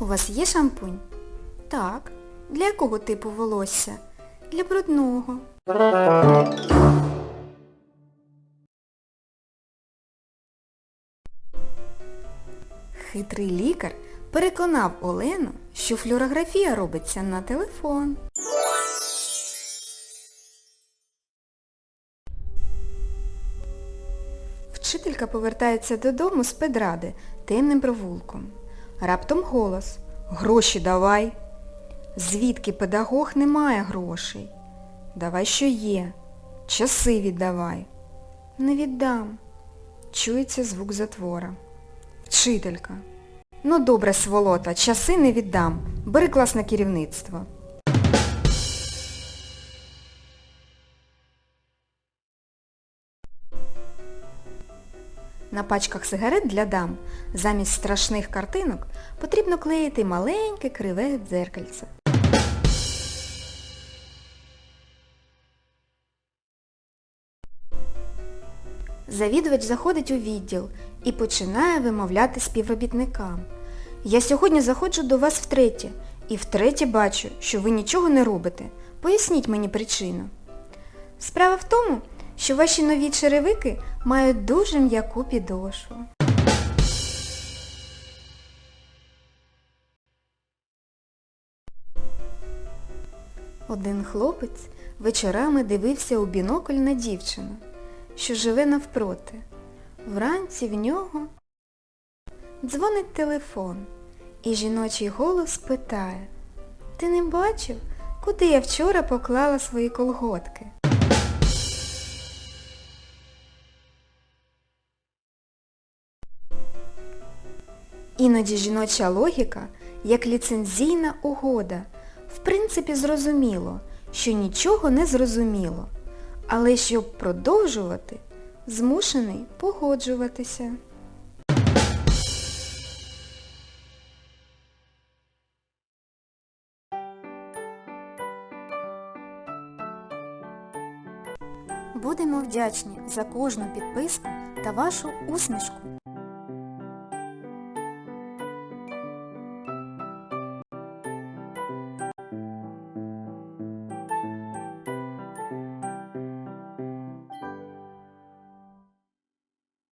У вас є шампунь? Так. Для якого типу волосся? Для брудного. Хитрий лікар переконав Олену, що флюорографія робиться на телефон. Вчителька повертається додому з педради темним провулком. Раптом голос Гроші давай. Звідки педагог не має грошей? Давай що є. Часи віддавай. Не віддам. Чується звук затвора. Вчителька. Ну добре, сволота, часи не віддам. Бери класне керівництво. На пачках сигарет для дам замість страшних картинок потрібно клеїти маленьке криве дзеркальце. Завідувач заходить у відділ і починає вимовляти співробітникам. Я сьогодні заходжу до вас втретє, і втретє бачу, що ви нічого не робите. Поясніть мені причину. Справа в тому, що ваші нові черевики мають дуже м'яку підошву. Один хлопець вечорами дивився у бінокль на дівчину, що живе навпроти. Вранці в нього дзвонить телефон, і жіночий голос питає Ти не бачив, куди я вчора поклала свої колготки? Іноді жіноча логіка, як ліцензійна угода, в принципі зрозуміло, що нічого не зрозуміло, але щоб продовжувати, змушений погоджуватися. Будемо вдячні за кожну підписку та вашу усмішку.